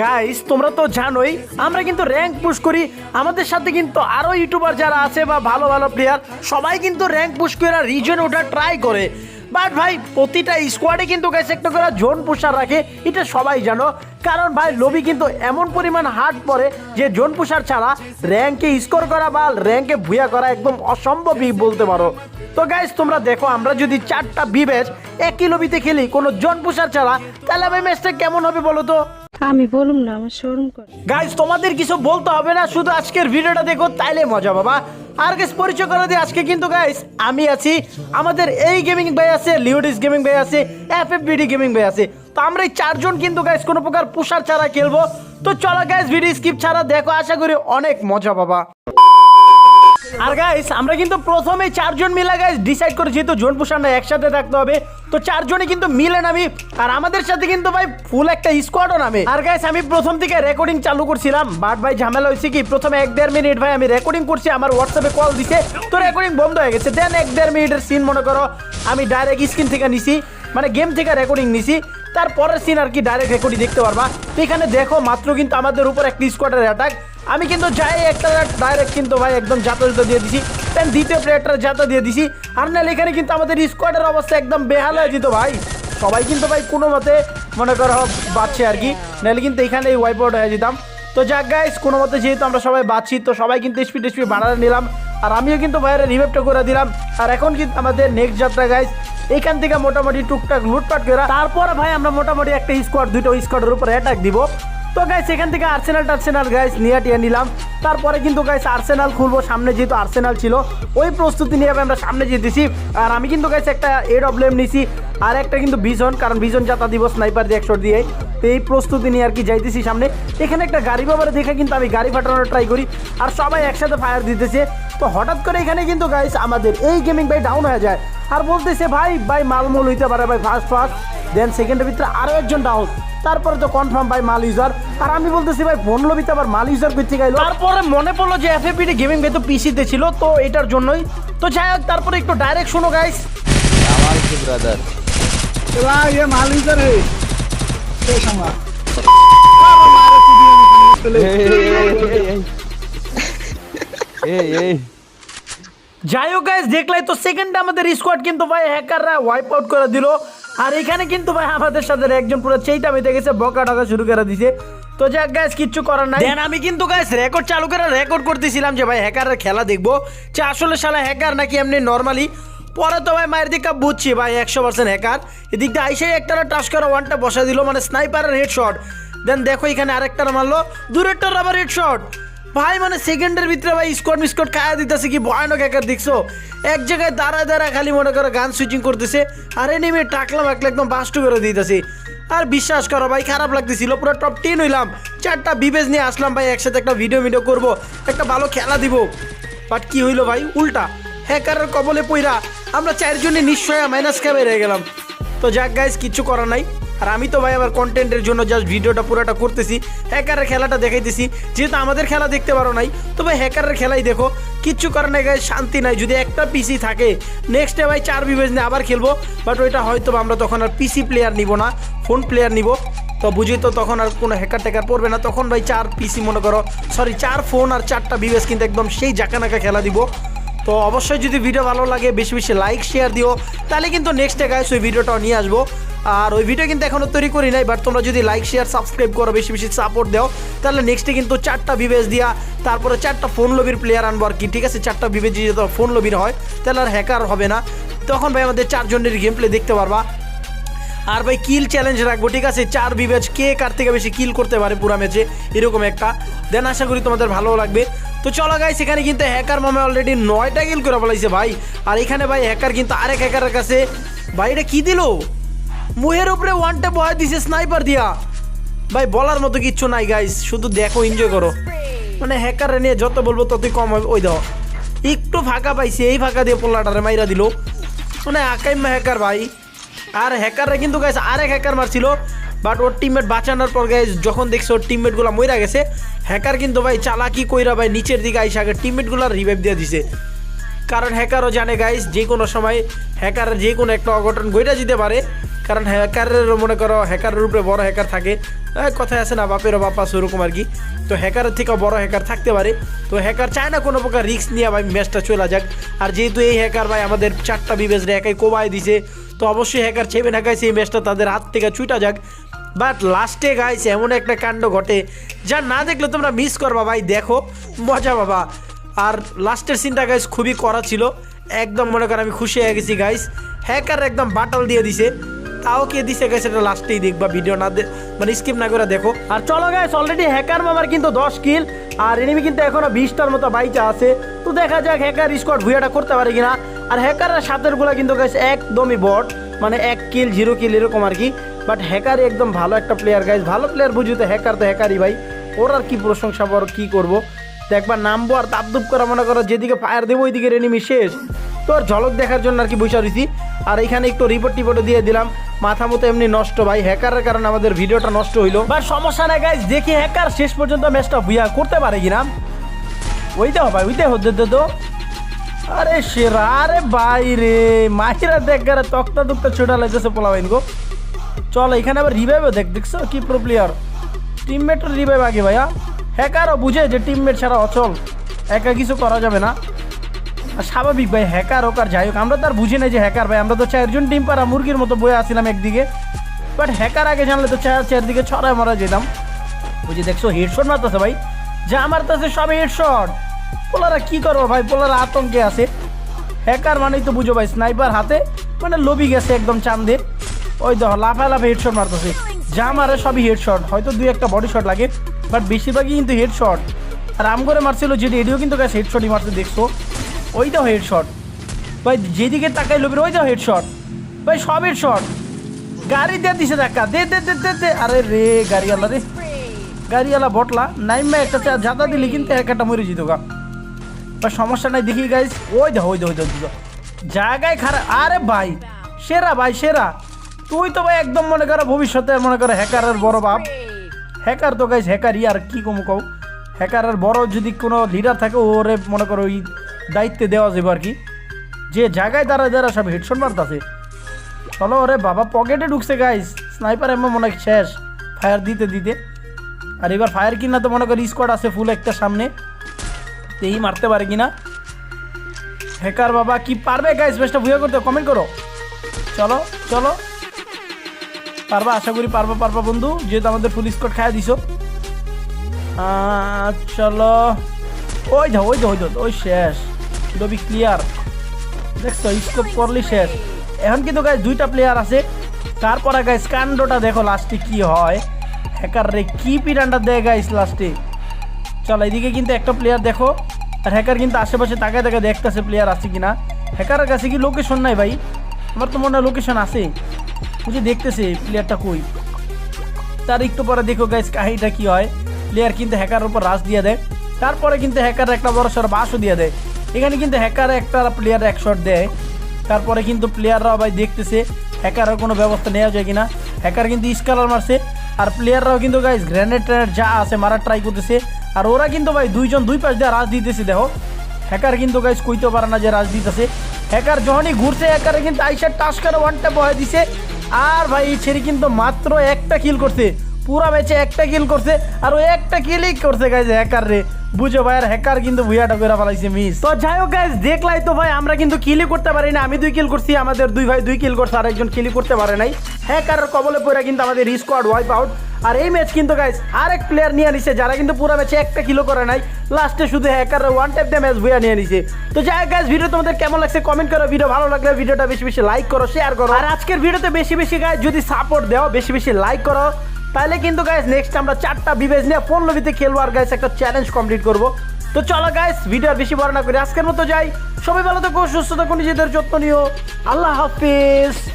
Guys তোমরা তো জানোই, আমরা কিন্তু র্যাঙ্ক পুশ করি। আমাদের সাথে কিন্তু আরও ইউটিউবার যারা আছে বা ভালো ভালো প্লেয়ার সবাই কিন্তু র্যাঙ্ক পুশ করে রিজন ওঠা ট্রাই করে। বাট ভাই, প্রতিটা স্কোয়াডে কিন্তু গাইস একটা করে জোন পুষার রাখে, এটা সবাই জানো। কারণ ভাই লবি কিন্তু এমন পরিমাণ হার্ড পড়ে যে জোন পুষার ছাড়া র্যাঙ্কে স্কোর করা বা র্যাঙ্কে ভুয়া করা একদম অসম্ভবই বলতে পারো। তো গাইস তোমরা দেখো, আমরা যদি চারটা বিবেচ একই লবিতে খেলি, কোনো জোন পুষার ছাড়া, তাহলে ভাই ম্যাচটা কেমন হবে বলো তো? আমি বলুম না, আমার শোরুম করে। গাইজ তোমাদের কিছু বলতে হবে না, শুধু আজকের ভিডিওটা দেখো, তাইলে মজা বাবা। আর গেস পরিচয় করে দিই, আজকে কিন্তু গাইস আমি আছি, আমাদের এই গেমিং ভাই আছে লিউডিস গেমিং ভাই আছে এফ এফ বিডি গেমিং ভাই আছে। তো আমরা এই চারজন কিন্তু গাইস কোনো প্রকার পুষার ছাড়া খেলব। তো চলো গাইস ভিডিও স্কিপ ছাড়া দেখো, আশা করি অনেক মজা বাবা। আর গাইস আমরা কিন্তু প্রথমে চারজন মিলে গাইস ডিসাইড করে যেহেতু জোন পুষার একসাথে থাকতে হবে, তো চারজনই কিন্তু মিলে নামি, আর আমাদের সাথে কিন্তু ভাই ফুল একটা স্কোয়াডও নামে। আর গাইস আমি প্রথম থেকে রেকর্ডিং চালু করছিলাম বাট ভাই ঝামেলা হয়েছে কি, প্রথমে এক দেড় মিনিট ভাই আমি রেকর্ডিং করছি, আমার হোয়াটসঅ্যাপে কল দিছে, তো রেকর্ডিং বন্ধ হয়ে গেছে। দেন এক দেড় মিনিটের সিন মনে করো, আমি ডাইরেক্ট স্ক্রিন থেকে নিছি মানে গেম থেকে রেকর্ডিং নিছি, তারপরের সিন আর কি ডাইরেক্ট রেকর্ডিং দেখতে পারবা। তো এখানে দেখো, মাত্র কিন্তু আমাদের উপর একটা স্কোয়াডের অ্যাটাক আমি কিন্তু যাই, একটা ডাইরেক্ট কিন্তু ভাই একদম জাতো জাতো দিয়ে দিছি। দেন দ্বিতীয় প্লেয়ারটা জাতো দিয়ে দিছি। আর নাহলে এখানে কিন্তু আমাদের স্কোয়াডের অবস্থা একদম বেহাল হয়ে যেত ভাই। সবাই কিন্তু ভাই কোনো মতে মনে করো বাঁচছে আর কি। নাহলে কিন্তু এখানে ওয়াইপ আউট হয়ে যেতাম। তো যাক গাইস কোনো মতে যেহেতু আমরা সবাই বাঁচছি, তো সবাই কিন্তু স্পিড স্পিড বাড়াতে নিলাম। আর আমিও কিন্তু বাইরে রিভেপটা করে দিলাম। আর এখন কিন্তু আমাদের নেক্সট যাত্রা গাইস এখান থেকে মোটামুটি টুকটাক লুটপাট করা, তারপরে ভাই আমরা মোটামুটি একটা স্কোয়াড দুটো স্কোয়াডের উপর অ্যাটাক দিব। তো গাইস এখান থেকে আর্সেনাল টার্সেনাল গাইস নিয়ে টিয়ে নিলাম। তারপরে কিন্তু গাইস আর্সেনাল খুলবো, সামনে যেহেতু আর্সেনাল ছিল, ওই প্রস্তুতি নিয়ে আমরা সামনে যেতেছি। আর আমি কিন্তু গাইস একটা এ ডব্লিউএম নিছি। আর একটা কিন্তু ভিজন কারণ ভিজন যাতা দিবস স্নাইপার দিয়ে একশো দিয়ে। তো এই প্রস্তুতি নিয়ে আর কি যাইতেছি সামনে। এখানে একটা গাড়ি ব্যাপারে দেখে কিন্তু আমি গাড়ি ফাটানোর ট্রাই করি আর সবাই একসাথে ফায়ার দিতেছে। তো হঠাৎ করে এখানে কিন্তু গাইস আমাদের এই গেমিং ভাই ডাউন হয়ে যায়। আর বলতেছে ভাই ভাই মালমূল হইতে পারে ভাই ফার্স্ট ফার্স্ট দেন সেকেন্ডের ভিতরে আরও একজন ডাউন তারপরে তো কনফার্ম ভাই মাল ইউজার আর আমি বলতেছি ভাই ফোন লবিতে আবার মাল ইউজার করতে গেল? তারপরে মনে পড়ল যে এফ এপিটি গেমিং ভাই তো পিসিতে ছিল তো এটার জন্যই। তো যাই হোক তারপরে একটু ডাইরেক্ট শোনো গাইস ব্রাদার चला ये माल इधर है ये क्षमा যাই হোক গাইস দেখলাই তো সেকেন্ডে আমাদের স্কোয়াড কিন্তু ভাই হ্যাকাররা ওয়াইপ আউট করে দিল আর এখানে কিন্তু ভাই আমাদের সাথে একজন পুরো চেইটা মেতে গেছে বকা টাকা শুরু করে দিছে তো যাক গাইস কিচ্ছু করার নাই দেন আমি কিন্তু গাইস রেকর্ড চালু করে রেকর্ড করতেছিলাম যে ভাই হ্যাকারের খেলা দেখবো যে আসলে শালা হ্যাকার নাকি এমনি নর্মালি পরে তো ভাই মায়ের দিকে বুঝছি ভাই, একশো পার্সেন্ট হ্যাকার এদিকটা দিয়ে আইসাই একটা টাচ করে ওয়ানটা বসা দিল মানে স্নাইপারের হেড শট দেন দেখো এখানে আরেকটা মারলো, দূরেরটার আবার হেড শট ভাই মানে সেকেন্ডের ভিতরে ভাই স্কোয়াড মিসকোয়াড খায়া দিতেছে, কি ভয়ানক একার দেখছ? এক জায়গায় দাঁড়ায় দাঁড়ায় খালি মনে করো গান সুইচিং করতেছে, আর নেমে টাকলাম একলা একদম বাস্টু করে দিতেছে। আর বিশ্বাস করো ভাই, খারাপ লাগতেছিল, পুরো টপ টেন হইলাম। চারটা বিবেজ নিয়ে আসলাম ভাই, একসাথে একটা ভিডিও ভিডিও করব, একটা ভালো খেলা দিব। বাট কি হইল ভাই, উল্টা। হ্যাকারের কবলে পইরা আমরা চারজনে নিশ্চয় মাইনাস ক্যাবে রয়ে গেলাম। তো যাক গাইজ কিচ্ছু করার নাই। আর আমি তো ভাই আবার কন্টেন্টের জন্য জাস্ট ভিডিওটা পুরোটা করতেছি, হ্যাকারের খেলাটা দেখাইতেছি। যেহেতু আমাদের খেলা দেখতে পারো নাই, তো ভাই হ্যাকারের খেলাই দেখো। কিচ্ছু করার নাই শান্তি নাই। যদি একটা পিসি থাকে নেক্সট ভাই চার বিবেজ নিয়ে আবার খেলব। বাট ওইটা হয়তো আমরা তখন আর পিসি প্লেয়ার নিব না ফোন প্লেয়ার নিব। তো বুঝি তো তখন আর কোনো হ্যাকার ট্যাকার পড়বে না। তখন ভাই চার পিসি মনে করো সরি চার ফোন আর চারটা বিবেস কিন্তু একদম সেই জাকানাকা খেলা দিব। তো অবশ্যই যদি ভিডিও ভালো লাগে, বেশি বেশি লাইক শেয়ার দিও, তাহলে কিন্তু নেক্সট গাইস ওই ভিডিওটাও নিয়ে আসব। আর ওই ভিডিও কিন্তু এখনও তৈরি করি নাই বাট তোমরা যদি লাইক শেয়ার সাবস্ক্রাইব করো, বেশি বেশি সাপোর্ট দাও, তাহলে নেক্সটে কিন্তু চারটা বিবেজ দিয়া, তারপরে চারটা ফোন লবির প্লেয়ার আনব আর কি, ঠিক আছে? চারটা বিবেজ যদি ফোন লবির হয়, তাহলে আর হ্যাকার হবে না। তখন ভাই আমাদের চারজনের গেম প্লে দেখতে পারবা। আর ভাই কিল চ্যালেঞ্জ রাখব, ঠিক আছে? চার বিবেচ কে কার থেকে বেশি কিল করতে পারে পুরা ম্যাচে এরকম একটা। দেন আশা করি তোমাদের ভালো লাগবে। তো চলো গাইস এখানে কিন্তু হ্যাকার মামে অলরেডি নয়টা কিল করে বলাইছে ভাই। আর এখানে ভাই হ্যাকার কিন্তু আরেক হ্যাকারের কাছে ভাই, এটা কি দিল? মুহের উপরে ওয়ানটা বয় দিছে স্নাইপার দিয়া। ভাই, বলার মতো কিচ্ছু নাই গাইস শুধু দেখো এনজয় করো। মানে হ্যাকারে নিয়ে যত বলব ততই কম হবে। ওই দাও। একটু ফাঁকা পাইছে, এই ফাঁকা দিয়ে পোল্লাটারে মাইরা দিল। মানে আকাইমা হ্যাকার ভাই। আর হ্যাকাররা কিন্তু গাইস আরেক হ্যাকার মারছিল বাট ওর টিমমেট বাঁচানোর পর গাইস যখন দেখছে ওর টিমমেটগুলো মইরা গেছে হ্যাকার কিন্তু ভাই চালাকি কইরা ভাই নিচের দিকে আইসে আগে টিমমেটগুলো রিভাইভ দিয়ে দিছে। কারণ হ্যাকারও জানে গাইস যে কোনো সময় হ্যাকার যে কোনো একটা অঘটন গইটা যেতে পারে, কারণ হ্যাকারের মনে করো হ্যাকারের উপরে বড় হ্যাকার থাকে কথায় আছে না, বাপেরও বাপা সেরকম আর কি। তো হ্যাকারের থেকেও বড় হ্যাকার থাকতে পারে। তো হ্যাকার চায় না কোনো প্রকার রিস্ক নিয়ে ভাই ম্যাচটা চলে যাক। আর যেহেতু এই হ্যাকার ভাই আমাদের চারটা বিবেচনা একাই কোবাই দিছে তো অবশ্যই হ্যাকার ছেবে না গাইছে এই ম্যাচটা তাদের হাত থেকে ছুটা যাক। বাট লাস্টে গাইছে এমন একটা কাণ্ড ঘটে, যা না দেখলে তোমরা মিস করবা ভাই। দেখো, মজা বাবা আর লাস্টের সিনটা গাইস খুবই করা ছিল। একদম মনে কর আমি খুশি হয়ে গেছি গাইস হ্যাকার একদম বাটাল দিয়ে দিছে। তাও কে দিছে গাইস এটা লাস্টেই দেখবা ভিডিও না মানে স্কিপ না করে দেখো। আর চলো গাইস অলরেডি হ্যাকার মামার কিন্তু দশ কিল আর এনিমি কিন্তু এখনও বিশটার মতো বাইচা আছে। তো দেখা যাক হ্যাকার স্কোয়াড ভুয়াটা করতে পারে কিনা। আর হ্যাকারের সাতেরগুলা কিন্তু গাইস একদমই বট মানে এক কিল জিরো কিল এরকম আর কি। বাট হ্যাকার একদম ভালো একটা প্লেয়ার গাইস ভালো প্লেয়ার বুঝি তো হ্যাকার তো হ্যাকারই ভাই। ওর আর কি প্রশংসা বড়, কি করব? তো একবার নামবো আর তাপদুপ করা মনে করো, যেদিকে ফায়ার দেবো ওইদিকে এনিমি শেষ। তো আর ঝলক দেখার জন্য আর কি বসে রয়েছি। আর এখানে একটু রিপোর্ট টিপোর্টও দিয়ে দিলাম। মাথা মতো এমনি নষ্ট ভাই। হ্যাকারের কারণে আমাদের ভিডিওটা নষ্ট হইল। বাট সমস্যা নাই গাইজ দেখি হ্যাকার শেষ পর্যন্ত ম্যাচটা ভুয়া করতে পারে কিনা। ওইটাও ভাই ওইটাই হতে তো। আরে সেরা, আরে ভাই রে। মাহিরা দেখ গারে তক্তা টুকতা ছোটা লাগতেছে পোলা বাইন গো। চল, এখানে আবার রিভাইভও দেখ, দেখছ? কি প্রো প্লেয়ার টিমমেটের রিভাইভ আগে ভাইয়া। হ্যাকারও বুঝে যে টিমমেট ছাড়া অচল। একা কিছু করা যাবে না। স্বাভাবিক ভাই হ্যাকার হোক আর যাই হোক, আমরা তো আর বুঝি না যে হ্যাকার ভাই, আমরা তো চারজন টিম পারা মুরগির মতো বয়ে আসছিলাম একদিকে। বাট হ্যাকার আগে জানলে তো চার চারদিকে ছড়ায় মরা যেতাম। বুঝি দেখছ হেডশট মারতেছে ভাই। যা মারতেছে সব হেডশট পোলারা কি করব ভাই, পোলারা আতঙ্কে আছে। হ্যাকার মানেই তো বুঝো ভাই স্নাইপার হাতে মানে লবি গেছে একদম চান্দে ওই দেখো লাফা লাফা হেডশট মারতেছে। যা মারে সবই হেডশট হয়তো দুই একটা বডি শট লাগে বাট বেশিরভাগই কিন্তু হেডশট আর আম করে মারছিল যেটি এটিও কিন্তু গাছ হেডশটই মারতে দেখছ। ওইটাও হেডশট ভাই, যেদিকে তাকাই লোকের ওইটাও হেডশট ভাই, সব হেডশট গাড়ি দিয়ে দিছে ধাক্কা। দে দে দে দে আরে রে, গাড়িওয়ালা রে। গাড়িওয়ালা বটলা। নাইমা একটা জাতা দিলি কিন্তু এক একটা মরে যেত গা। বা সমস্যা নাই, দেখি গাইস ওই ওই দে ওই দে ওই দে। জায়গায় খারাপ আরে ভাই, সেরা ভাই, সেরা। তুই তো ভাই একদম মনে করো ভবিষ্যতে মনে করো হ্যাকারের বড় বাপ। হ্যাকার তো গাইস হ্যাকারই আর কি কম কও? হ্যাকারের বড় যদি কোনো লিডার থাকে, ওরে মনে করো ওই দায়িত্বে দেওয়া যাবে আর কি। যে জায়গায় দাঁড়া দাঁড়া সব হেডশট মারতেছে। চলো ওরে বাবা পকেটে ঢুকছে গাইস স্নাইপার এমন মনে হয় শেষ। ফায়ার দিতে দিতে। আর এবার ফায়ার কিনা তো মনে করি স্কোয়াড আছে ফুল একটা সামনে। তেই মারতে পারে কিনা। হ্যাকার বাবা, কি পারবে গাইস বেশটা ভুয়া করতে কমেন্ট করো। চলো চলো। পারবা, আশা করি পারবা পারবা বন্ধু। যেহেতু আমাদের ফুল স্কোয়াড খাইয়া দিছো। চলো। ওই যা ওই যা ওই যা ওই শেষ। ডবি ক্লিয়ার দেখছ স্কোপ করলি শেষ। এখন কিন্তু গাইজ দুইটা প্লেয়ার আছে। তারপরে গাইজ কাণ্ডটা দেখো লাস্টে কি হয়। হ্যাকার রে কি পিরানটা দেয় গাইজ লাস্টে চলো, এদিকে কিন্তু একটা প্লেয়ার দেখো। আর হ্যাকার কিন্তু আশেপাশে তাকায় তাকায় দেখতেছে প্লেয়ার আছে কিনা। হ্যাকারের কাছে কি লোকেশন নাই ভাই? আমার তো মনে হয় লোকেশন আছে। বুঝে দেখতেছে প্লেয়ারটা কই। তার একটু পরে দেখো গাইজ কাহিনীটা কি হয়। প্লেয়ার কিন্তু হ্যাকার উপর রাশ দিয়ে দেয়। তারপরে কিন্তু হ্যাকার একটা বড় সড় বাসও দিয়ে দেয়। এখানে কিন্তু হ্যাকার একটা প্লেয়ার এক শট দেয়। তারপরে কিন্তু প্লেয়াররাও ভাই দেখতেছে হ্যাকারের কোনো ব্যবস্থা নেওয়া যায় কিনা। হ্যাকার কিন্তু স্কালার মারছে, আর প্লেয়াররাও কিন্তু গাইজ গ্রেনেড ট্রেনেড যা আছে মারার ট্রাই করতেছে। আর ওরা কিন্তু ভাই দুইজন দুই পাশ দিয়ে রাজ দিতেছে, দেখো। হ্যাকার কিন্তু গাইজ কইতে পারে না যে রাজ দিতেছে। হ্যাকার যখনই ঘুরছে হ্যাকারে কিন্তু আইসার টাস করে ওয়ান ট্যাপ বয়ে দিছে। আর ভাই ছেড়ে কিন্তু মাত্র একটা কিল করছে। পুরা ম্যাচে একটা কিল করছে, আর ও একটা কিলই করছে গাইজ হ্যাকার রে বুঝো ভাই, আর হ্যাকার কিন্তু ভুইয়াটা করে ফেলাইছে মিস তো যাই হোক গাইজ দেখলাই তো ভাই, আমরা কিন্তু কিলই করতে পারি না। আমি দুই কিল করছি, আমাদের দুই ভাই দুই কিল করছে আর একজন কিলই করতে পারে নাই। হ্যাকারের কবলে পড়ে কিন্তু আমাদের স্কোয়াড ওয়াইপ আউট আর এই ম্যাচ কিন্তু গাইজ আরেক প্লেয়ার নিয়ে নিছে, যারা কিন্তু পুরো ম্যাচে একটা কিলো করে নাই। লাস্টে শুধু হ্যাকার ওয়ান টাইপ দিয়ে ম্যাচ ভুয়া নিয়ে নিছে। তো যাই হোক গাইজ ভিডিও তোমাদের কেমন লাগছে কমেন্ট করো। ভিডিও ভালো লাগলে ভিডিওটা বেশি বেশি লাইক করো শেয়ার করো। আর আজকের ভিডিওতে বেশি বেশি গাইজ যদি সাপোর্ট দাও, বেশি বেশি লাইক করো। তাহলে কিন্তু গাইস নেক্সট আমরা চারটা বিবেজ নিয়ে ফোন লবিতে খেলব আর গাইস একটা চ্যালেঞ্জ কমপ্লিট করব। তো চলো গাইস ভিডিও আর বেশি বড় না করি আজকের মতো যাই। সবাই ভালো থাকো, সুস্থ থাকো, নিজেদের যত্ন নিও। আল্লাহ হাফিজ।